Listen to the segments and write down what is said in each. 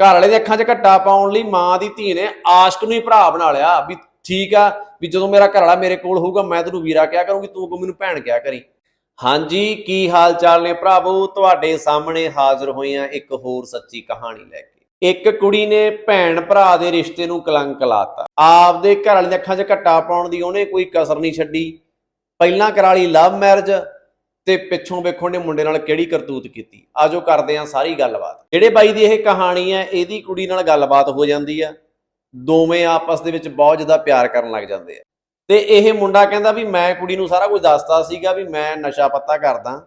ਘਰ ਵਾਲੇ ਦੇ ਅੱਖਾਂ 'ਚ ਘੱਟਾ ਪਾਉਣ ਲਈ ਮਾਂ ਦੀ ਧੀ ਨੇ ਆਸ਼ਕ ਨੂੰ ਹੀ ਭਰਾ ਬਣਾ ਲਿਆ ਵੀ ਠੀਕ ਆ, ਵੀ ਜਦੋਂ ਮੇਰਾ ਘਰ ਵਾਲਾ ਮੇਰੇ ਕੋਲ ਹੋਊਗਾ, ਮੈਂ ਤੈਨੂੰ ਵੀਰਾ ਕਿਹਾ ਕਰੂੰਗੀ, ਤੂੰ ਅੱਗੋਂ ਮੈਨੂੰ ਭੈਣ ਕਿਹਾ ਕਰੀ। ਹਾਂਜੀ, ਕੀ ਹਾਲ ਚਾਲ ਨੇ ਭਰਾਵੋ? ਤੁਹਾਡੇ ਸਾਹਮਣੇ ਹਾਜ਼ਰ ਹੋਏ ਆ ਇੱਕ ਹੋਰ ਸੱਚੀ ਕਹਾਣੀ ਲੈ ਕੇ। ਇੱਕ ਕੁੜੀ ਨੇ ਭੈਣ ਭਰਾ ਦੇ ਰਿਸ਼ਤੇ ਨੂੰ ਕਲੰਕ ਲਾਤਾ। ਆਪਦੇ ਘਰ ਵਾਲੇ ਅੱਖਾਂ 'ਚ ਘੱਟਾ ਪਾਉਣ ਦੀ ਉਹਨੇ ਕੋਈ ਕਸਰ ਨਹੀਂ ਛੱਡੀ। ਪਹਿਲਾਂ ਕਰਾ ਲਈ ਲਵ ਮੈਰਿਜ ਤੇ ਪਿੱਛੋਂ ਵੇਖੋ ਨੇ ਮੁੰਡੇ ਨਾਲ ਕਿਹੜੀ ਕਰਤੂਤ ਕੀਤੀ। ਆਜੋ ਕਰਦੇ ਆਂ ਸਾਰੀ ਗੱਲਬਾਤ। ਜਿਹੜੇ ਬਾਈ ਦੀ ਇਹ ਕਹਾਣੀ ਹੈ, ਇਹਦੀ ਕੁੜੀ ਨਾਲ ਗੱਲਬਾਤ ਹੋ ਜਾਂਦੀ ਆ। ਦੋਵੇਂ ਆਪਸ ਦੇ ਵਿੱਚ ਬਹੁਤ ਜ਼ਿਆਦਾ ਪਿਆਰ ਕਰਨ ਲੱਗ ਜਾਂਦੇ ਆ। ਤੇ ਇਹ ਮੁੰਡਾ ਕਹਿੰਦਾ ਵੀ ਮੈਂ ਕੁੜੀ ਨੂੰ ਸਾਰਾ ਕੁਝ ਦੱਸਦਾ ਸੀਗਾ ਵੀ ਮੈਂ ਨਸ਼ਾ ਪੱਤਾ ਕਰਦਾ,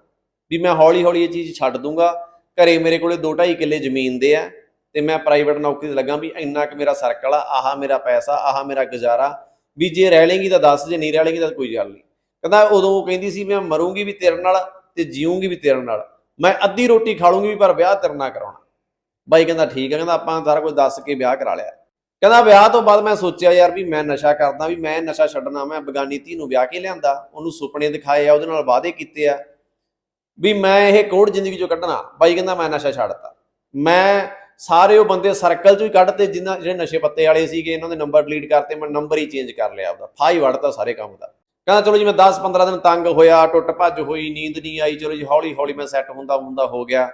ਵੀ ਮੈਂ ਹੌਲੀ ਹੌਲੀ ਇਹ ਚੀਜ਼ ਛੱਡ ਦੂੰਗਾ। ਘਰੇ ਮੇਰੇ ਕੋਲੇ 2.5 ਕਿੱਲੇ ਜ਼ਮੀਨ ਦੇ ਆ ਤੇ ਮੈਂ ਪ੍ਰਾਈਵੇਟ ਨੌਕਰੀ ਤੇ ਲੱਗਾ ਵੀ ਇੰਨਾ ਕਿ ਮੇਰਾ ਸਰਕਲ ਆ, ਆਹ ਮੇਰਾ ਪੈਸਾ, ਆਹ ਮੇਰਾ ਗੁਜ਼ਾਰਾ। ਵੀ ਜੇ ਰਹਿ ਲੇਂਗੀ ਤਾਂ ਦੱਸ, ਜੇ ਨਹੀਂ ਰਹਿ ਲੇਂਗੀ ਤਾਂ ਕੋਈ ਗੱਲ ਨਹੀਂ। ਕਹਿੰਦਾ ਉਦੋਂ ਕਹਿੰਦੀ ਸੀ, ਮੈਂ ਮਰੂੰਗੀ ਵੀ ਤੇਰੇ ਨਾਲ ਤੇ ਜੀਊਂਗੀ ਵੀ ਤੇਰੇ ਨਾਲ। ਮੈਂ ਅੱਧੀ ਰੋਟੀ ਖਾ ਲੂੰਗੀ ਵੀ, ਪਰ ਵਿਆਹ ਤੇਰੇ ਨਾਲ ਕਰਾਉਣਾ। ਬਾਈ ਕਹਿੰਦਾ, ਠੀਕ ਹੈ ਕਹਿੰਦਾ, ਆਪਾਂ ਸਾਰਾ ਕੁਝ ਦੱਸ ਕੇ ਵਿਆਹ ਕਰਾ ਲਿਆ। ਕਹਿੰਦਾ, ਵਿਆਹ ਤੋਂ ਬਾਅਦ ਮੈਂ ਸੋਚਿਆ ਯਾਰ ਵੀ ਮੈਂ ਨਸ਼ਾ ਕਰਦਾ, ਵੀ ਮੈਂ ਨਸ਼ਾ ਛੱਡਣਾ, ਮੈਂ ਬਗਾਨੀ ਧੀ ਨੂੰ ਵਿਆਹ ਕੇ ਲਿਆਂਦਾ। ਉਹਨੂੰ ਸੁਪਨੇ ਦਿਖਾਏ ਆ, ਉਹਦੇ ਨਾਲ ਵਾਅਦੇ ਕੀਤੇ ਆ ਵੀ ਮੈਂ ਇਹ ਕੋੜ ਜ਼ਿੰਦਗੀ ਚੋਂ ਕੱਢਣਾ। ਬਾਈ ਕਹਿੰਦਾ, ਮੈਂ ਨਸ਼ਾ ਛੱਡਤਾ। ਮੈਂ ਸਾਰੇ ਉਹ ਬੰਦੇ ਸਰਕਲ ਚੋਂ ਹੀ ਕੱਢਤੇ ਜਿਨ੍ਹਾਂ ਜਿਹੜੇ ਨਸ਼ੇ ਪੱਤੇ ਵਾਲੇ ਸੀਗੇ, ਇਹਨਾਂ ਦੇ ਨੰਬਰ ਡਿਲੀਟ ਕਰਤੇ, ਮੈਂ ਨੰਬਰ ਹੀ ਚੇਂਜ ਕਰ ਲਿਆ ਆਪਦਾ। ਫਾਈ ਵੜਤਾ ਸਾਰੇ ਕੰਮ ਦਾ। ਕਹਿੰਦਾ, ਚਲੋ ਜੀ, ਮੈਂ 10 15 ਦਿਨ ਤੰਗ ਹੋਇਆ, ਟੁੱਟ ਭੱਜ ਹੋਈ, ਨੀਂਦ ਨਹੀਂ ਆਈ, ਚਲੋ ਜੀ, ਹੌਲੀ ਹੌਲੀ ਮੈਂ ਸੈੱਟ ਹੁੰਦਾ ਹੁੰਦਾ ਹੋ ਗਿਆ।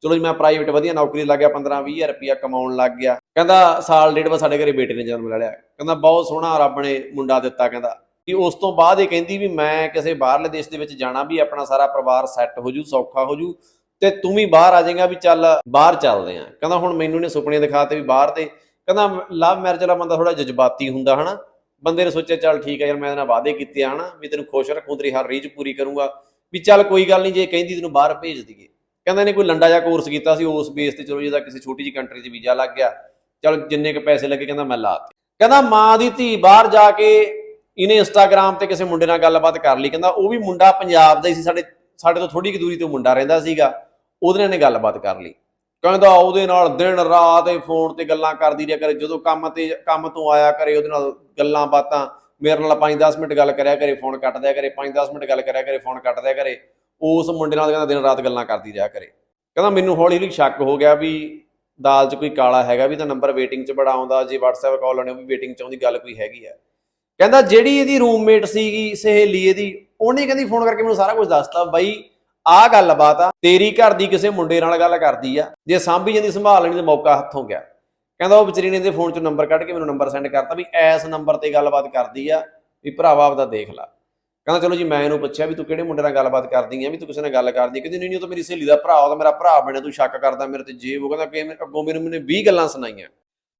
ਚਲੋ ਜੀ, ਮੈਂ ਪ੍ਰਾਈਵੇਟ ਵਧੀਆ ਨੌਕਰੀ ਲੱਗ ਗਿਆ 15 20000 ਰੁਪਇਆ ਕਮਾਉਣ ਲੱਗ ਗਿਆ। ਕਹਿੰਦਾ, ਸਾਲ ਡੇਢ ਬਾਅਦ ਸਾਡੇ ਘਰੇ ਬੇਟੇ ਨੇ ਜਨਮ ਲੈ ਲਿਆ। ਕਹਿੰਦਾ, ਬਹੁਤ ਸੋਹਣਾ ਰੱਬ ਨੇ ਮੁੰਡਾ ਦਿੱਤਾ, ਕਹਿੰਦਾ। ਕਿ ਉਸ ਤੋਂ ਬਾਅਦ ਇਹ ਕਹਿੰਦੀ ਵੀ ਮੈਂ ਕਿਸੇ ਬਾਹਰਲੇ ਦੇਸ਼ ਦੇ ਵਿੱਚ ਜਾਣਾ ਵੀ, ਆਪਣਾ ਸਾਰਾ ਪਰਿਵਾਰ ਸੈੱਟ ਹੋ ਜੂ, ਸੌਖਾ ਹੋ ਜੂ, ਤੇ ਤੂੰ ਵੀ ਬਾਹਰ ਆ ਜਾਏਗਾ ਵੀ ਚੱਲ ਬਾਹਰ ਚੱਲਦੇ ਆ। ਕਹਿੰਦਾ, ਹੁਣ ਮੈਨੂੰ ਨੇ ਸੁਪਨੇ ਦਿਖਾਤੇ ਵੀ ਬਾਹਰ ਦੇ। ਕਹਿੰਦਾ, ਲਵ ਮੈਰਿਜ ਵਾਲਾ ਬੰਦਾ ਥੋੜਾ ਜਜ਼ਬਾਤੀ ਹੁੰਦਾ, ਹਨਾ? ਬੰਦੇ ਨੇ ਸੋਚਿਆ, ਚੱਲ ਠੀਕ ਹੈ ਯਾਰ, ਮੈਂ ਇਹਦੇ ਨਾਲ ਵਾਅਦੇ ਕੀਤੇ ਆ ਨਾ, ਵੀ ਤੈਨੂੰ ਖੁਸ਼ ਰੱਖੂ, ਤੇਰੀ ਹਰ ਰੀਝ ਪੂਰੀ ਕਰੂੰਗਾ, ਵੀ ਚੱਲ ਕੋਈ ਗੱਲ ਨਹੀਂ, ਜੇ ਕਹਿੰਦੀ ਤੈਨੂੰ ਬਾਹਰ ਭੇਜ ਦਈਏ। ਕਹਿੰਦਾ ਇਹਨੇ ਕੋਈ ਲੰਡਾ ਜਿਹਾ ਕੋਰਸ ਕੀਤਾ ਸੀ ਉਸ ਬੇਸ ਤੇ ਚਲੋ, ਜਿਹਦਾ ਕਿਸੇ ਛੋਟੀ ਜਿਹੀ ਕੰਟਰੀ 'ਚ ਵੀਜ਼ਾ ਲੱਗ ਗਿਆ। ਚਲ ਜਿੰਨੇ ਕ ਪੈਸੇ ਲੱਗੇ, ਕਹਿੰਦਾ ਮੈਂ ਲਾਤੇ ਕਹਿੰਦਾ ਮਾਂ ਦੀ ਧੀ ਬਾਹਰ ਜਾ ਕੇ ਇਹਨੇ ਇੰਸਟਾਗ੍ਰam ਤੇ ਕਿਸੇ ਮੁੰਡੇ ਨਾਲ ਗੱਲਬਾਤ ਕਰ ਲਈ। ਕਹਿੰਦਾ ਉਹ ਵੀ ਮੁੰਡਾ ਪੰਜਾਬ ਦਾ ਹੀ ਸੀ, ਸਾਡੇ ਸਾਡੇ ਤੋਂ ਥੋੜੀ ਕਿ ਦੂਰੀ ਤੇ ਮੁੰਡਾ ਰਹਿੰਦਾ ਸੀਗਾ, ਉਹਦੇ ਨਾਲ ਇਹਨੇ ਗੱਲਬਾਤ ਕਰ ਲਈ। ਕਹਿੰਦਾ ਉਹਦੇ ਨਾਲ ਦਿਨ ਰਾਤ ਇਹ ਫੋਨ ਤੇ ਗੱਲਾਂ ਕਰਦੀ ਰਿਹਾ ਕਰੇ। ਜਦੋਂ ਕੰਮ ਤੇ, ਕੰਮ ਤੋਂ ਆਇਆ ਕਰੇ, ਉਹਦੇ ਨਾਲ ਗੱਲਾਂ ਬਾਤਾਂ, ਮੇਰੇ ਨਾਲ 5-10 ਮਿੰਟ ਗੱਲ ਕਰਿਆ ਕਰੇ, ਫੋਨ ਕੱਟ ਦਿਆ ਕਰੇ 5-10 ਮਿੰਟ ਗੱਲ ਕਰਿਆ ਕਰੇ, ਫੋਨ ਕੱਟ ਦਿਆ ਕਰੇ। ਉਸ ਮੁੰਡੇ ਨਾਲ ਕਹਿੰਦਾ ਦਿਨ ਰਾਤ ਗੱਲਾਂ ਕਰਦੀ ਰਿਹਾ ਕਰੇ। ਕਹਿੰਦਾ ਮੈਨੂੰ ਹੌਲੀ ਹੌਲੀ ਸ਼ੱਕ ਹੋ ਗਿਆ ਵੀ ਦਾਲ 'ਚ ਕੋਈ ਕਾਲਾ ਹੈਗਾ, ਵੀ ਤਾਂ ਨੰਬਰ ਵੇਟਿੰਗ 'ਚ ਬੜਾ ਆਉਂਦਾ, ਜੇ WhatsApp ਕਾਲ ਆਉਣੀ ਉਹ ਵੀ ਵੇਟਿੰਗ 'ਚ ਆਉਂਦੀ ਗੱਲ ਕੋਈ ਹੈਗੀ ਆ। ਕਹਿੰਦਾ ਜਿਹੜੀ ਇਹਦੀ ਰੂਮਮੇਟ ਸੀਗੀ ਸਹੇਲੀ ਇਹਦੀ, ਉਹਨੇ ਕਹਿੰਦੀ ਫੋਨ ਕਰਕੇ ਮੈਨੂੰ ਸਾਰਾ ਕੁਝ ਦੱਸਤਾ, ਬਾਈ ਆਹ ਗੱਲਬਾਤ ਆ, ਤੇਰੀ ਘਰ ਦੀ ਕਿਸੇ ਮੁੰਡੇ ਨਾਲ ਗੱਲ ਕਰਦੀ ਆ, ਜੇ ਸਾਂਭੀ ਜਾਂਦੀ, ਸੰਭਾਲ ਲੈਣੀ ਤੇ ਮੌਕਾ ਹੱਥੋਂ ਗਿਆ। ਕਹਿੰਦਾ ਉਹ ਵਿਚਾਰੀ ਨੇ ਇਹਦੇ ਫੋਨ 'ਚੋਂ ਨੰਬਰ ਕੱਢ ਕੇ ਮੈਨੂੰ ਨੰਬਰ ਸੈਂਡ ਕਰਤਾ ਵੀ ਐਸ ਨੰਬਰ ਤੇ ਗੱਲਬਾਤ ਕਰਦੀ ਆ, ਵੀ ਭਰਾਵਾ ਆਪਦਾ ਦੇਖ ਲੈ। ਕਹਿੰਦਾ ਚਲੋ ਜੀ, ਮੈਂ ਇਹਨੂੰ ਪੁੱਛਿਆ ਵੀ ਤੂੰ ਕਿਹੜੇ ਮੁੰਡੇ ਨਾਲ ਗੱਲਬਾਤ ਕਰਦੀ ਆ, ਵੀ ਤੂੰ ਕਿਸੇ ਨਾਲ ਗੱਲ ਕਰਦੀ ਆ? ਕਹਿੰਦੀ, ਨਹੀਂ ਨਹੀਂ, ਉਹ ਤਾਂ ਮੇਰੀ ਸਹੇਲੀ ਦਾ ਭਰਾ, ਉਹ ਤਾਂ ਮੇਰਾ ਭਰਾ ਬਣਿਆ ਤੂੰ ਸ਼ੱਕ ਕਰਦਾ, ਮੇਰੇ ਤੇ ਜੇ ਉਹ ਕਹਿੰਦਾ ਕਿ ਅੱਗੋਂ ਮੈਨੂੰ ਮੈਨੂੰ 20 ਗੱਲਾਂ ਸੁਣਾਈਆਂ।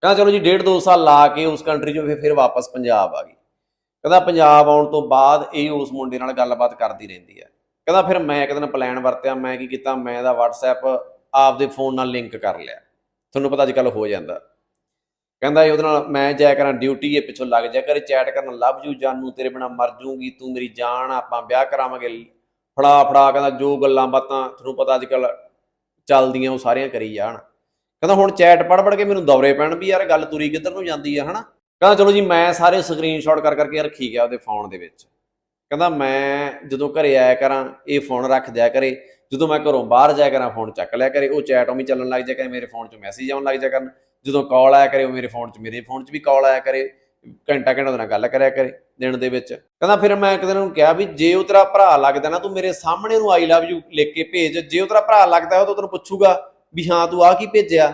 ਕਹਿੰਦਾ ਚਲੋ ਜੀ, ਡੇਢ ਦੋ ਸਾਲ ਲਾ ਕੇ ਉਸ ਕੰਟਰੀ 'ਚੋਂ ਫਿਰ ਫਿਰ ਵਾਪਸ ਪੰਜਾਬ ਆ ਗਈ। ਕਹਿੰਦਾ ਪੰਜਾਬ ਆਉਣ ਤੋਂ ਬਾਅਦ ਇਹ ਉਸ ਮੁੰਡੇ ਨਾਲ ਗੱਲਬਾਤ ਕਰਦੀ ਰਹਿੰਦੀ ਆ। ਕਹਿੰਦਾ ਫਿਰ ਮੈਂ ਇੱਕ ਦਿਨ ਪਲਾਨ ਵਰਤਿਆ, ਮੈਂ ਕੀ ਕੀਤਾ, ਮੈਂ ਇਹਦਾ WhatsApp ਆਪਦੇ ਫੋਨ ਨਾਲ ਲਿੰਕ ਕਰ ਲਿਆ। ਤੁਹਾਨੂੰ ਪਤਾ ਅੱਜ ਕੱਲ ਹੋ ਜਾਂਦਾ। ਕਹਿੰਦਾ ਇਹ ਉਹਦੇ ਨਾਲ ਮੈਂ ਜਾਇਆ ਕਰਾਂ ਡਿਊਟੀ ਇਹ ਪਿੱਛੋਂ ਲੱਗ ਜਾ ਕਰ ਚੈਟ ਕਰਨ ਲੱਭ ਯੂ ਜਾਨੂ ਤੇਰੇ ਬਿਨਾ ਮਰ ਜੂਗੀ, ਤੂੰ ਮੇਰੀ ਜਾਨ, ਆਪਾਂ ਵਿਆਹ ਕਰਾਵਾਂਗੇ। ਫੜਾ ਫੜਾ, ਕਹਿੰਦਾ ਜੋ ਗੱਲਾਂ ਬਾਤਾਂ ਤੁਹਾਨੂੰ ਪਤਾ ਅੱਜ ਕੱਲ ਚੱਲਦੀਆਂ, ਉਹ ਸਾਰੀਆਂ ਕਰੀ ਜਾਣ। ਕਹਿੰਦਾ ਹੁਣ ਚੈਟ ਪੜ ਪੜ ਕੇ ਮੈਨੂੰ ਦੌਰੇ ਪੈਣ ਵੀ ਯਾਰ ਗੱਲ ਤੁਰੀ ਕਿੱਧਰ ਨੂੰ ਜਾਂਦੀ ਆ, ਹਨਾ? ਕਹਿੰਦਾ ਚਲੋ ਜੀ, ਮੈਂ ਸਾਰੇ ਸਕਰੀਨਸ਼ਾਟ ਕਰ ਕਰਕੇ ਰੱਖੀ ਗਿਆ ਉਹਦੇ ਫੋਨ ਦੇ ਵਿੱਚ। ਕਹਿੰਦਾ ਮੈਂ ਜਦੋਂ ਘਰੇ ਆਇਆ ਕਰਾਂ, ਇਹ ਫੋਨ ਰੱਖ ਦਿਆ ਕਰੇ। ਜਦੋਂ ਮੈਂ ਘਰੋਂ ਬਾਹਰ ਜਾਇਆ ਕਰਾਂ ਫੋਨ ਚੱਕ ਲਿਆ ਕਰੇ। ਉਹ ਚੈਟ ਉਵੇਂ ਚੱਲਣ ਲੱਗ ਜਾ ਕਰੇ ਮੇਰੇ ਫੋਨ 'ਚ ਮੈਸੇਜ ਆਉਣ ਲੱਗ ਜਾ ਕਰਨ। ਜਦੋਂ ਕਾਲ ਆਇਆ ਕਰੇ, ਉਹ ਮੇਰੇ ਫੋਨ 'ਚ, ਮੇਰੇ ਫੋਨ 'ਚ ਵੀ ਕਾਲ ਆਇਆ ਕਰੇ। ਘੰਟਾ ਘੰਟਾ ਉਹਦੇ ਨਾਲ ਗੱਲ ਕਰਿਆ ਕਰੇ, ਦਿਨ ਦੇ ਵਿੱਚ। ਕਹਿੰਦਾ ਫਿਰ ਮੈਂ ਇੱਕ ਦਿਨ ਉਹਨੂੰ ਕਿਹਾ ਵੀ ਜੇ ਉਹ ਤੇਰਾ ਭਰਾ ਲੱਗਦਾ ਨਾ, ਤੂੰ ਮੇਰੇ ਸਾਹਮਣੇ ਨੂੰ ਆਈ ਲਵ ਯੂ ਲਿਖ ਕੇ ਭੇਜ। ਜੇ ਉਹ ਤੇਰਾ ਭਰਾ ਲੱਗਦਾ ਉਹ ਤਾਂ ਤੈਨੂੰ ਪੁੱਛੂਗਾ ਵੀ ਹਾਂ, ਤੂੰ ਆ ਕੀ ਭੇਜਿਆ?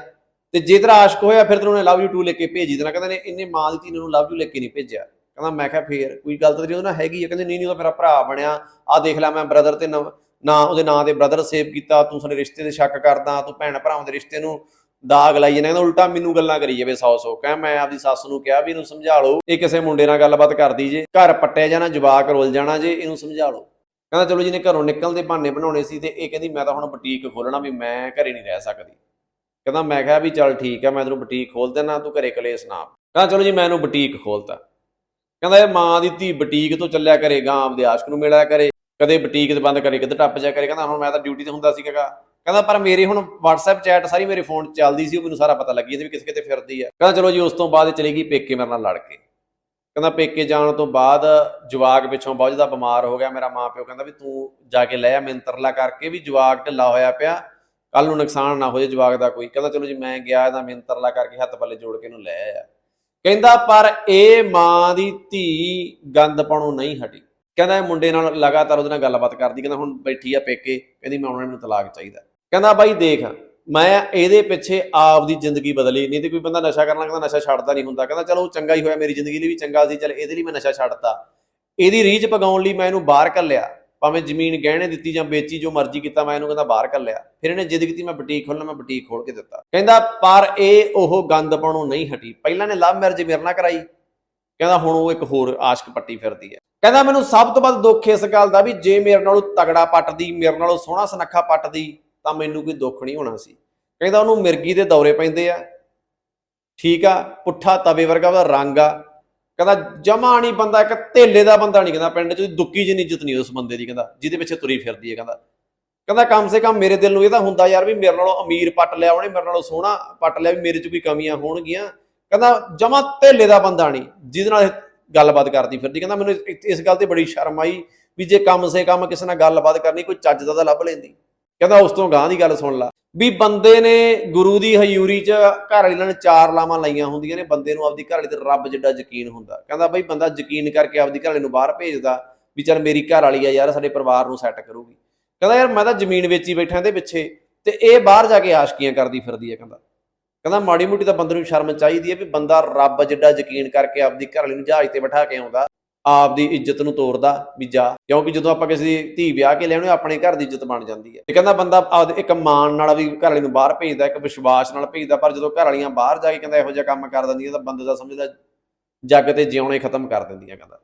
ਤੇ ਜੇ ਤੇਰਾ ਆਸ਼ਕ ਹੋਇਆ, ਫਿਰ ਤੈਨੂੰ ਉਹਨੇ ਲਵ ਯੂ ਟੂ ਲਿਖ ਕੇ ਭੇਜੀ ਦੇਣਾ। ਕਹਿੰਦਾ ਨੇ ਇਹਨੇ ਮਾਂ ਦੀ ਧੀ ਨੂੰ ਲਵ ਯੂ ਲਿਖ ਕੇ ਨਹੀਂ ਭੇਜਿਆ। ਕਹਿੰਦਾ ਮੈਂ ਕਿਹਾ ਫੇਰ, ਕੋਈ ਗਲਤ ਨਹੀਂ ਉਹਦੇ ਨਾਲ ਹੈਗੀ ਆ? ਕਹਿੰਦੇ ਨਹੀਂ ਨਹੀਂ ਉਹ ਮੇਰਾ ਭਰਾ ਬਣਿਆ। ਆ ਦੇਖ ਲੈ ਮੈਂ ਬ੍ਰਦਰ ਤੇ ਨਾਂ ਨਾ ਉਹਦੇ ਨਾਂ ਤੇ ਬ੍ਰਦਰ ਸੇਵ ਕੀਤਾ, ਤੂੰ ਸਾਡੇ ਰਿਸ਼ਤੇ ਤੇ ਸ਼ੱਕ ਕਰਦਾ, ਤੂੰ ਭੈਣ ਭਰਾਵਾਂ ਦੇ ਰਿਸ਼ਤੇ ਨੂੰ ਦਾਗ ਲਾਈ ਜਾਂਦਾ। ਕਹਿੰਦਾ ਉਲਟਾ ਮੈਨੂੰ ਗੱਲਾਂ ਕਰੀ ਜਾਵੇ ਸੌ ਸੌ। ਕਹਿ ਮੈਂ ਆਪਦੀ ਸੱਸ ਨੂੰ ਕਿਹਾ ਵੀ ਇਹਨੂੰ ਸਮਝਾ ਲਓ, ਇਹ ਕਿਸੇ ਮੁੰਡੇ ਨਾਲ ਗੱਲਬਾਤ ਕਰਦੀ ਜੇ, ਘਰ ਪੱਟਿਆ ਜਾਣਾ, ਜਵਾਕ ਰੋਲ ਜਾਣਾ ਜੇ, ਇਹਨੂੰ ਸਮਝਾ ਲਓ। ਕਹਿੰਦਾ ਚਲੋ ਜਿਹਨੇ ਘਰੋਂ ਨਿਕਲਦੇ ਬਹਾਨੇ ਬਣਾਉਣੇ ਸੀ ਤੇ ਇਹ ਕਹਿੰਦੀ ਮੈਂ ਤਾਂ ਹੁਣ ਬੁਟੀਕ ਖੋਲਣਾ ਵੀ ਮੈਂ ਘਰੇ ਨਹੀਂ ਰਹਿ ਸਕਦੀ। ਕਹਿੰਦਾ ਮੈਂ ਕਿਹਾ ਵੀ ਚੱਲ ਠੀਕ ਆ, ਮੈਂ ਤੈਨੂੰ ਬੁਟੀਕ ਖੋਲ ਦੇਣਾ ਤੂੰ ਘਰੇ ਕਲੇਸ਼ ਨਾ ਕਹਿੰਦਾ ਚਲੋ ਜੀ ਮੈਂ ਇਹਨੂੰ ਬੁਟੀਕ ਖੋਲਤਾ ਕਹਿੰਦਾ ਇਹ ਮਾਂ ਦੀ ਧੀ ਬੁਟੀਕ ਤੋਂ ਚੱਲਿਆ ਕਰੇ ਗਾਂ ਆਪਦੇ ਆਸ਼ਕ ਨੂੰ ਮਿਲਿਆ ਕਰੇ, ਕਦੇ ਬੁਟੀਕ ਤੇ ਬੰਦ ਕਰੇ ਕਿਤੇ ਟੱਪ ਜਾ ਕਰੇ, ਕਹਿੰਦਾ ਹੁਣ ਮੈਂ ਤਾਂ ਡਿਊਟੀ ਤੇ ਹੁੰਦਾ ਸੀਗਾ ਕਹਿੰਦਾ ਪਰ ਮੇਰੇ ਹੁਣ WhatsApp ਚੈਟ ਸਾਰੀ ਮੇਰੇ ਫੋਨ 'ਚ ਚੱਲਦੀ ਸੀ, ਉਹ ਮੈਨੂੰ ਸਾਰਾ ਪਤਾ ਲੱਗੀ ਜਾਂਦੀ ਵੀ ਕਿਸ ਕਿਤੇ ਫਿਰਦੀ ਆ। ਕਹਿੰਦਾ ਚਲੋ ਜੀ, ਉਸ ਤੋਂ ਬਾਅਦ ਇਹ ਚਲੀ ਗਈ ਪੇਕੇ ਮੇਰੇ ਨਾਲ ਲੜ ਕੇ। ਕਹਿੰਦਾ ਪੇਕੇ ਜਾਣ ਤੋਂ ਬਾਅਦ ਜਵਾਕ ਪਿੱਛੋਂ ਬਹੁਤ ਜ਼ਿਆਦਾ ਬਿਮਾਰ ਹੋ ਗਿਆ ਮੇਰਾ ਮਾਂ ਪਿਓ, ਕਹਿੰਦਾ ਵੀ ਤੂੰ ਜਾ ਕੇ ਲੈ ਆ ਮਿੰਤਰਲਾ ਕਰਕੇ ਵੀ ਜਵਾਕ ਢਿੱਲਾ ਹੋਇਆ ਪਿਆ ਕੱਲ ਨੂੰ ਨੁਕਸਾਨ ਨਾ ਹੋ ਜਾਏ ਜਵਾਕ ਦਾ ਕੋਈ। ਕਹਿੰਦਾ ਚਲੋ ਜੀ, ਮੈਂ ਗਿਆ ਇਹਦਾ ਮਿੰਤਰਲਾ ਕਰਕੇ ਹੱਥ ਪੱਲੇ ਜੋੜ ਕੇ ਇਹਨੂੰ ਲੈ ਆ ਕਹਿੰਦਾ, ਪਰ ਇਹ ਮਾਂ ਦੀ ਧੀ ਗੰਦ ਪਾਉਣੋਂ ਨਹੀਂ ਹਟੀ। ਕਹਿੰਦਾ, ਇਹ ਮੁੰਡੇ ਨਾਲ ਲਗਾਤਾਰ ਉਹਦੇ ਨਾਲ ਗੱਲਬਾਤ ਕਰਦੀ, ਕਹਿੰਦਾ, ਹੁਣ ਬੈਠੀ ਆ ਪੇਕੇ, ਕਹਿੰਦੀ ਮੈਂ ਉਹਨਾਂ ਨੂੰ ਤਲਾਕ ਚਾਹੀਦਾ ਕਹਿੰਦਾ, ਬਾਈ ਦੇਖ, ਮੈਂ ਇਹਦੇ ਪਿੱਛੇ ਆਪ ਦੀ ਜ਼ਿੰਦਗੀ ਬਦਲੀ, ਨਹੀਂ ਤੇ ਕੋਈ ਬੰਦਾ ਨਸ਼ਾ ਕਰਨ ਲੱਗਦਾ ਨਸ਼ਾ ਛੱਡਦਾ ਨਹੀਂ ਹੁੰਦਾ। ਕਹਿੰਦਾ, ਚਲੋ, ਚੰਗਾ ਹੀ ਹੋਇਆ ਮੇਰੀ ਜ਼ਿੰਦਗੀ ਲਈ ਵੀ ਚੰਗਾ ਸੀ, ਚਲ ਇਹਦੇ ਲਈ ਮੈਂ ਨਸ਼ਾ ਛੱਡਤਾ। ਇਹਦੀ ਰੀਝ ਪਗਾਉਣ ਲਈ ਮੈਂ ਇਹਨੂੰ ਬਾਹਰ ਕੱਲਿਆ ਭਾਵੇਂ ਜ਼ਮੀਨ ਗਹਿਣੇ ਦਿੱਤੀ ਜਾਂ ਵੇਚੀ, ਜੋ ਮਰਜ਼ੀ ਕੀਤਾ, ਮੈਂ ਇਹਨੂੰ ਕਹਿੰਦਾ ਬਾਹਰ ਕੱਲਿਆ ਫਿਰ ਇਹਨੇ ਜਿੱਦ ਕੀਤੀ, ਮੈਂ ਬੁਟੀਕ ਖੋਲਣਾ ਮੈਂ ਬੁਟੀਕ ਖੋਲ ਕੇ ਦਿੱਤਾ। ਕਹਿੰਦਾ, ਪਰ ਇਹ ਉਹ ਗੰਦ ਪਾਉਣੋਂ ਨਹੀਂ ਹਟੀ। ਪਹਿਲਾਂ ਨੇ ਲਵ ਮੈਰਿਜ ਮੇਰੇ ਨਾਲ ਕਰਾਈ। ਕਹਿੰਦਾ, ਹੁਣ ਉਹ ਇੱਕ ਹੋਰ ਆਸ਼ਕ ਪੱਟੀ ਫਿਰਦੀ ਹੈ। ਕਹਿੰਦਾ, ਮੈਨੂੰ ਸਭ ਤੋਂ ਵੱਧ ਦੁੱਖ ਇਸ ਗੱਲ ਦਾ ਵੀ ਜੇ ਮੇਰੇ ਨਾਲੋਂ ਤਗੜਾ ਪੱਟਦੀ, ਮੇਰੇ ਨਾਲੋਂ ਸੋਹਣਾ ਸੁਨੱਖਾ ਪੱਟਦੀ, ਤਾਂ ਮੈਨੂੰ ਕੋਈ ਦੁੱਖ ਨਹੀਂ ਹੋਣਾ ਸੀ। ਕਹਿੰਦਾ, ਉਹਨੂੰ ਮਿਰਗੀ ਦੇ ਦੌਰੇ ਪੈਂਦੇ ਆ। ਠੀਕ ਆ, ਪੁੱਠਾ ਤਵੇ ਵਰਗਾ ਉਹਦਾ ਰੰਗ ਆ। ਕਹਿੰਦਾ, ਜਮਾ ਨਹੀਂ ਬੰਦਾ, ਇੱਕ ਧੇਲੇ ਦਾ ਬੰਦਾ ਨਹੀਂ ਕਹਿੰਦਾ ਪਿੰਡ 'ਚ ਦੁੱਕੀ ਜਿੰਨੀ ਇੱਜ਼ਤ ਨਹੀਂ ਉਸ ਬੰਦੇ ਦੀ ਕਹਿੰਦਾ, ਜਿਹਦੇ ਪਿੱਛੇ ਤੁਰੀ ਫਿਰਦੀ ਹੈ ਕਹਿੰਦਾ। ਕਹਿੰਦਾ, ਕਮ ਸੇ ਕਮ ਮੇਰੇ ਦਿਲ ਨੂੰ ਇਹ ਤਾਂ ਹੁੰਦਾ ਯਾਰ ਵੀ ਮੇਰੇ ਨਾਲੋਂ ਅਮੀਰ ਪੱਟ ਲਿਆ ਉਹਨੇ, ਮੇਰੇ ਨਾਲੋਂ ਸੋਹਣਾ ਪੱਟ ਲਿਆ ਵੀ ਮੇਰੇ 'ਚ ਕੋਈ ਕਮੀਆਂ ਹੋਣਗੀਆਂ। ਕਹਿੰਦਾ, ਜਮਾ ਧੇਲੇ ਦਾ ਬੰਦਾ ਨਹੀਂ, ਜਿਹਦੇ ਨਾਲ ਗੱਲਬਾਤ ਕਰਦੀ ਫਿਰਦੀ। ਕਹਿੰਦਾ, ਮੈਨੂੰ ਇਸ- ਗੱਲ ਤੇ ਬੜੀ ਸ਼ਰਮ ਆਈ ਵੀ ਜੇ ਕੰਮ ਸੇ ਕਮ ਕਿਸੇ ਨਾਲ ਗੱਲਬਾਤ ਕਰਨੀ, ਕੋਈ ਚੱਜ ਦਾ ਤਾਂ ਲੱਭ ਲੈਂਦੀ। ਕਹਿੰਦਾ, ਉਸ ਤੋਂ ਗਾਂ ਦੀ ਗੱਲ ਸੁਣ ਲਾ। ਵੀ ਬੰਦੇ ਨੇ ਗੁਰੂ ਦੀ ਹਜ਼ੂਰੀ 'ਚ ਘਰ ਵਾਲੀ ਨੇ ਚਾਰ ਲਾਵਾਂ ਲਾਈਆਂ ਹੁੰਦੀਆਂ ਨੇ, ਬੰਦੇ ਨੂੰ ਆਪਦੀ ਘਰ ਵਾਲੀ ਤੇ ਰੱਬ ਜਿੱਡਾ ਯਕੀਨ ਹੁੰਦਾ। ਕਹਿੰਦਾ ਬਈ ਬੰਦਾ ਯਕੀਨ ਕਰਕੇ ਆਪਦੀ ਘਰ ਵਾਲੀ ਨੂੰ ਬਾਹਰ ਭੇਜਦਾ ਵੀ ਚੱਲ ਮੇਰੀ ਘਰ ਵਾਲੀ ਆ ਯਾਰ, ਸਾਡੇ ਪਰਿਵਾਰ ਨੂੰ ਸੈੱਟ ਕਰੂਗੀ। ਕਹਿੰਦਾ ਯਾਰ ਮੈਂ ਤਾਂ ਜ਼ਮੀਨ ਵੇਚੀ ਬੈਠਾ ਇਹਦੇ ਪਿੱਛੇ ਤੇ ਇਹ ਬਾਹਰ ਜਾ ਕੇ ਆਸ਼ਕੀਆਂ ਕਰਦੀ ਫਿਰਦੀ ਹੈ ਕਹਿੰਦਾ। ਕਹਿੰਦਾ ਮਾੜੀ ਮੋਟੀ ਤਾਂ ਬੰਦੇ ਨੂੰ ਸ਼ਰਮ ਚਾਹੀਦੀ ਹੈ ਵੀ ਬੰਦਾ ਰੱਬ ਜਿੱਡਾ ਯਕੀਨ ਕਰਕੇ ਆਪਦੀ ਘਰ ਵਾਲੀ ਨੂੰ ਜਹਾਜ਼ ਤੇ ਬਿਠਾ ਕੇ ਆਉਂਦਾ। ਆਪ ਦੀ ਇੱਜ਼ਤ ਨੂੰ ਤੋੜਦਾ ਵੀ ਜਾ। ਕਿਉਂਕਿ ਜਦੋਂ ਆਪਾਂ ਕਿਸੇ ਦੀ ਧੀ ਵਿਆਹ ਕੇ ਲਿਆਉਣੇ ਆਪਣੇ ਘਰ ਦੀ ਇੱਜ਼ਤ ਬਣ ਜਾਂਦੀ ਹੈ। ਤੇ ਕਹਿੰਦਾ ਬੰਦਾ ਆਪਦੇ ਇੱਕ ਮਾਣ ਨਾਲ ਵੀ ਘਰ ਵਾਲੀ ਨੂੰ ਬਾਹਰ ਭੇਜਦਾ, ਇੱਕ ਵਿਸ਼ਵਾਸ ਨਾਲ ਭੇਜਦਾ, ਪਰ ਜਦੋਂ ਘਰ ਵਾਲੀਆਂ ਬਾਹਰ ਜਾ ਕੇ ਕਹਿੰਦਾ ਇਹੋ ਜਿਹਾ ਕੰਮ ਕਰ ਦਿੰਦੀਆਂ, ਤਾਂ ਬੰਦੇ ਦਾ ਸਮਝਦਾ ਜੱਗ ਤੇ ਜਿਉਣੇ ਖਤਮ ਕਰ ਦਿੰਦੀਆਂ ਕਹਿੰਦਾ।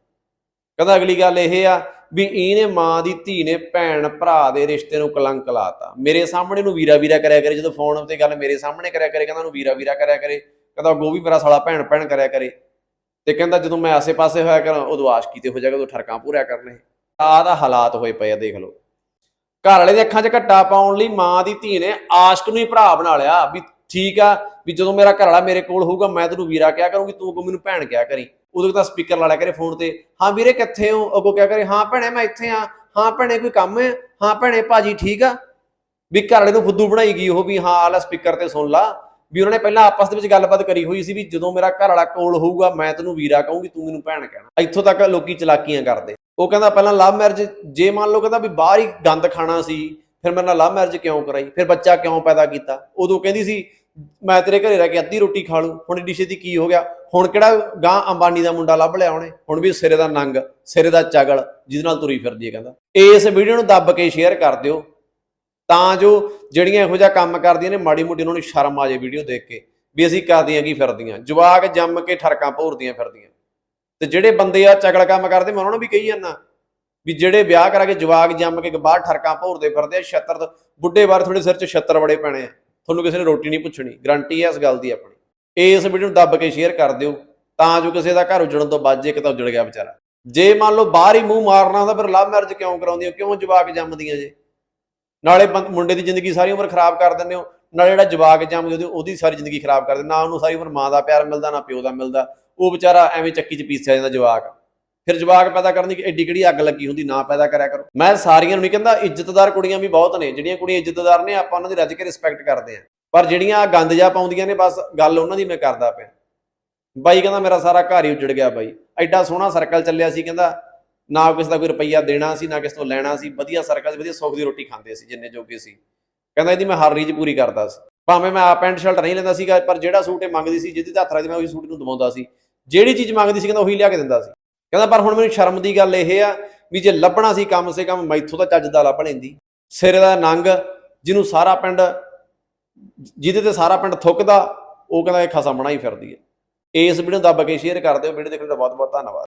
ਕਹਿੰਦਾ ਅਗਲੀ ਗੱਲ ਇਹ ਆ ਵੀ ਇਹਨੇ ਮਾਂ ਦੀ ਧੀ ਨੇ ਭੈਣ ਭਰਾ ਦੇ ਰਿਸ਼ਤੇ ਨੂੰ ਕਲੰਕ ਲਾਤਾ। ਮੇਰੇ ਸਾਹਮਣੇ ਨੂੰ ਵੀਰਾ ਵੀਰਾ ਕਰਿਆ ਕਰੇ, ਜਦੋਂ ਫੋਨ ਤੇ ਗੱਲ ਮੇਰੇ ਸਾਹਮਣੇ ਕਰਿਆ ਕਰੇ, ਕਹਿੰਦਾ ਉਹਨੂੰ ਵੀਰਾ ਵੀਰਾ ਕਰਿਆ ਕਰੇ। ਕਹਿੰਦਾ ਗੋਭੀ ਵੀ ਮੇਰਾ ਸਾਲਾ ਭੈਣ ਭੈਣ ਕਰਿਆ ਕਰੇ। ਤੇ ਕਹਿੰਦਾ ਜਦੋਂ ਮੈਂ ਆਸੇ-ਪਾਸੇ ਹੋਇਆ ਕਰਾਂ, ਉਦੋਂ ਆਸ਼ਕੀ ਤੇ ਹੋ ਜਾਏਗਾ, ਉਦੋਂ ਠਰਕਾਂ ਪੂਰਿਆ ਕਰਨੇ। ਆਹ ਦਾ ਹਾਲਾਤ ਹੋਏ ਪਏ ਆ, ਦੇਖ ਲਓ। ਘਰ ਵਾਲੇ ਦੇ ਅੱਖਾਂ 'ਚ ਘੱਟਾ ਪਾਉਣ ਲਈ ਮਾਂ ਦੀ ਧੀ ਨੇ ਆਸ਼ਕ ਨੂੰ ਹੀ ਭਰਾ ਬਣਾ ਲਿਆ ਵੀ ਠੀਕ ਆ, ਵੀ ਜਦੋਂ ਮੇਰਾ ਘਰ ਵਾਲਾ ਮੇਰੇ ਕੋਲ ਹੋਊਗਾ, ਮੈਂ ਤੈਨੂੰ ਵੀਰਾ ਕਿਹਾ ਕਰੂੰਗੀ, ਤੂੰ ਅੱਗੋਂ ਮੈਨੂੰ ਭੈਣ ਕਿਹਾ ਕਰੀ। ਉਦੋਂ ਤਾਂ ਸਪੀਕਰ ਲਾ ਲਿਆ ਕਰੇ ਫੋਨ ਤੇ, ਹਾਂ ਵੀਰੇ, ਕਿੱਥੇ ਹੋ? ਅੱਗੋਂ ਕਿਹਾ ਕਰੇ, ਹਾਂ ਭੈਣੇ, ਮੈਂ ਇੱਥੇ ਆ ਹਾਂ ਭੈਣੇ, ਕੋਈ ਕੰਮ ਹੈ? ਹਾਂ ਭੈਣੇ, ਭਾਜੀ ਠੀਕ ਆ। ਵੀ ਘਰ ਵਾਲੇ ਨੂੰ ਫੁੱਦੂ ਬਣਾਈ ਗਈ ਉਹ ਵੀ, ਹਾਂ ਆਲਾ ਸਪੀਕਰ ਤੇ ਸੁਣ ਲਾ। ਵੀ ਉਹਨਾਂ ਨੇ ਪਹਿਲਾਂ ਆਪਸ ਦੇ ਵਿੱਚ ਗੱਲਬਾਤ ਕਰੀ ਹੋਈ ਸੀ ਵੀ ਜਦੋਂ ਮੇਰਾ ਘਰ ਵਾਲਾ ਕੋਲ ਹੋਊਗਾ, ਮੈਂ ਤੈਨੂੰ ਵੀਰਾ ਕਹੂੰਗੀ, ਤੂੰ ਮੈਨੂੰ ਭੈਣ ਕਹਿਣਾ। ਇੱਥੋਂ ਤੱਕ ਲੋਕੀ ਚਲਾਕੀਆਂ ਕਰਦੇ। ਉਹ ਕਹਿੰਦਾ, ਪਹਿਲਾਂ ਲਵ ਮੈਰਿਜ ਜੇ ਮੰਨ ਲਓ ਕਹਿੰਦਾ ਵੀ ਬਾਹਰ ਹੀ ਗੰਦ ਖਾਣਾ ਸੀ, ਫਿਰ ਮੇਰੇ ਨਾਲ ਲਵ ਮੈਰਿਜ ਕਿਉਂ ਕਰਾਈ? ਫਿਰ ਬੱਚਾ ਕਿਉਂ ਪੈਦਾ ਕੀਤਾ? ਉਦੋਂ ਕਹਿੰਦੀ ਸੀ, ਮੈਂ ਤੇਰੇ ਘਰੇ ਰਹਿ ਕੇ ਅੱਧੀ ਰੋਟੀ ਖਾ ਲੂ। ਹੁਣ ਡਿਸ਼ੇ ਦੀ ਕੀ ਹੋ ਗਿਆ? ਹੁਣ ਕਿਹੜਾ ਗਾਂ ਅੰਬਾਨੀ ਦਾ ਮੁੰਡਾ ਲੱਭ ਲਿਆ ਉਹਨੇ? ਹੁਣ ਵੀ ਸਿਰੇ ਦਾ ਨੰਗ, ਸਿਰੇ ਦਾ ਚਗਲ, ਜਿਹਦੇ ਨਾਲ ਤੁਰੀ ਫਿਰਦੀ ਹੈ, ਕਹਿੰਦਾ। ਇਸ ਵੀਡੀਓ ਨੂੰ ਦੱਬ ਕੇ ਸ਼ੇਅਰ ਕਰ ਦਿਓ। ਤਾਂ ਜੋ ਜਿਹੜੀਆਂ ਇਹੋ ਜਿਹਾ ਕੰਮ ਕਰਦੀਆਂ ਨੇ, ਮਾੜੀ ਮੋਟੀ ਉਹਨਾਂ ਨੂੰ ਸ਼ਰਮ ਆ ਜਾਏ ਵੀਡੀਓ ਦੇਖ ਕੇ, ਵੀ ਅਸੀਂ ਕਰਦੀਆਂ ਕੀ ਫਿਰਦੀਆਂ। ਜਵਾਕ ਜੰਮ ਕੇ ਠਰਕਾਂ ਭੋਰਦੀਆਂ ਫਿਰਦੀਆਂ। ਤੇ ਜਿਹੜੇ ਬੰਦੇ ਆ ਚਗਲ ਕੰਮ ਕਰਦੇ, ਮੈਂ ਉਹਨਾਂ ਨੂੰ ਵੀ ਕਹੀ ਜਾਂਦਾ, ਵੀ ਜਿਹੜੇ ਵਿਆਹ ਕਰਾ ਕੇ ਜਵਾਕ ਜੰਮ ਕੇ ਬਾਹਰ ਠਰਕਾਂ ਭੋਰਦੇ ਫਿਰਦੇ ਆ, ਛੱਤਰ ਬੁੱਢੇ ਬਾਰ ਤੁਹਾਡੇ ਸਿਰ 'ਚ ਛੱਤਰ ਬੜੇ ਪੈਣੇ ਆ। ਤੁਹਾਨੂੰ ਕਿਸੇ ਨੇ ਰੋਟੀ ਨਹੀਂ ਪੁੱਛਣੀ ਗਰੰਟੀ ਹੈ ਇਸ ਗੱਲ ਦੀ ਆਪਣੀ। ਇਸ ਵੀਡੀਓ ਨੂੰ ਦੱਬ ਕੇ ਸ਼ੇਅਰ ਕਰ ਦਿਓ, ਤਾਂ ਜੋ ਕਿਸੇ ਦਾ ਘਰ ਉਜੜਨ ਤੋਂ ਬਚ ਜੇ ਇੱਕ ਤਾਂ ਉਜੜ ਗਿਆ ਵਿਚਾਰਾ। ਜੇ ਮੰਨ ਲਓ ਬਾਹਰ ਹੀ ਮੂੰਹ ਮਾਰਨਾ ਹੁੰਦਾ, ਫਿਰ ਲਵ ਮੈਰਿਜ ਕਿਉਂ ਕਰਾਉਂਦੀਆਂ ਕਿਉਂ ਜਵਾਕ ਜੰਮਦੀਆਂ ਜੇ? ਨਾਲੇ ਬੰ- ਮੁੰਡੇ ਦੀ ਜ਼ਿੰਦਗੀ ਸਾਰੀ ਉਮਰ ਖਰਾਬ ਕਰ ਦਿੰਦੇ ਹੋ, ਨਾਲੇ ਜਿਹੜਾ ਜਵਾਕ ਜੰਮ ਉਹਦੀ ਉਹਦੀ ਸਾਰੀ ਜ਼ਿੰਦਗੀ ਖਰਾਬ ਕਰ ਦਿੰਦੇ, ਨਾ ਉਹਨੂੰ ਸਾਰੀ ਉਮਰ ਮਾਂ ਦਾ ਪਿਆਰ ਮਿਲਦਾ, ਨਾ ਪਿਓ ਦਾ ਮਿਲਦਾ, ਉਹ ਵਿਚਾਰਾ ਐਵੇਂ ਚੱਕੀ 'ਚ ਪੀਸਿਆ ਜਾਂਦਾ ਜਵਾਕ। ਫਿਰ ਜਵਾਕ ਪੈਦਾ ਕਰਨ ਦੀ ਐਡੀ ਕਿਹੜੀ ਅੱਗ ਲੱਗੀ ਹੁੰਦੀ, ਨਾ ਪੈਦਾ ਕਰਿਆ ਕਰੋ। ਮੈਂ ਸਾਰੀਆਂ ਨੂੰ ਨਹੀਂ ਕਹਿੰਦਾ, ਇੱਜ਼ਤਦਾਰ ਕੁੜੀਆਂ ਵੀ ਬਹੁਤ ਨੇ, ਜਿਹੜੀਆਂ ਕੁੜੀਆਂ ਇੱਜ਼ਤਦਾਰ ਨੇ, ਆਪਾਂ ਉਹਨਾਂ ਦੀ ਰੱਜ ਕੇ ਰਿਸਪੈਕਟ ਕਰਦੇ ਆਂ। ਪਰ ਜਿਹੜੀਆਂ ਗੰਦ ਜਾ ਪਾਉਂਦੀਆਂ ਨੇ, ਬਸ ਗੱਲ ਉਹਨਾਂ ਦੀ ਮੈਂ ਕਰਦਾ ਪਿਆ। ਬਾਈ ਕਹਿੰਦਾ, ਮੇਰਾ ਸਾਰਾ ਘਰ ਹੀ ਉੱਜੜ ਗਿਆ ਬਾਈ। ਐਡਾ ਸੋਹਣਾ ਸਰਕਲ ਚੱਲਿਆ ਸੀ, ਕਹਿੰਦਾ ਨਾ ਕਿਸੇ ਦਾ ਕੋਈ ਰੁਪਈਆ ਦੇਣਾ ਸੀ, ਨਾ ਕਿਸੇ ਤੋਂ ਲੈਣਾ ਸੀ। ਵਧੀਆ ਸਰਕਲ 'ਚ ਵਧੀਆ ਸੁੱਖ ਦੀ ਰੋਟੀ ਖਾਂਦੇ ਸੀ, ਜਿੰਨੇ ਜੋਗੇ ਸੀ। ਕਹਿੰਦਾ ਇਹਦੀ ਮੈਂ ਹਰ ਰੀਜ਼ ਪੂਰੀ ਕਰਦਾ ਸੀ। ਭਾਵੇਂ ਮੈਂ ਆ ਪੈਂਟ ਸ਼ਰਟ ਨਹੀਂ ਲੈਂਦਾ ਸੀਗਾ, ਪਰ ਜਿਹੜਾ ਸੂਟ ਇਹ ਮੰਗਦੀ ਸੀ, ਜਿਹਦੇ ਤੇ ਹੱਥ ਰੱਖਦੀ ਮੈਂ ਉਹੀ ਸੂਟ ਨੂੰ ਦਵਾਉਂਦਾ ਸੀ। ਜਿਹੜੀ ਚੀਜ਼ ਮੰਗਦੀ ਸੀ, ਕਹਿੰਦਾ ਉਹੀ ਲਿਆ ਕੇ ਦਿੰਦਾ ਸੀ। ਕਹਿੰਦਾ, ਪਰ ਹੁਣ ਮੈਨੂੰ ਸ਼ਰਮ ਦੀ ਗੱਲ ਇਹ ਆ ਵੀ ਜੇ ਲੱਭਣਾ ਸੀ ਕਮ ਸੇ ਕਮ, ਮੈਥੋਂ ਤਾਂ ਚੱਜ ਦਾ ਲੱਭ ਲੈਂਦੀ। ਸਿਰ ਦਾ ਨੰਗ, ਜਿਹਨੂੰ ਸਾਰਾ ਪਿੰਡ, ਜਿਹਦੇ ਤੇ ਸਾਰਾ ਪਿੰਡ ਥੁੱਕਦਾ, ਉਹ ਕਹਿੰਦਾ ਇਹ ਖਸਮ ਬਣਾ ਹੀ ਫਿਰਦੀ ਹੈ। ਇਸ ਵੀਡੀਓ ਨੂੰ ਦੱਬ ਕੇ ਸ਼ੇਅਰ ਕਰ ਦਿਓ, ਵੀਡੀਓ ਦੇਖਣ ਦਾ ਬਹੁਤ ਬਹੁਤ ਧੰਨਵਾਦ।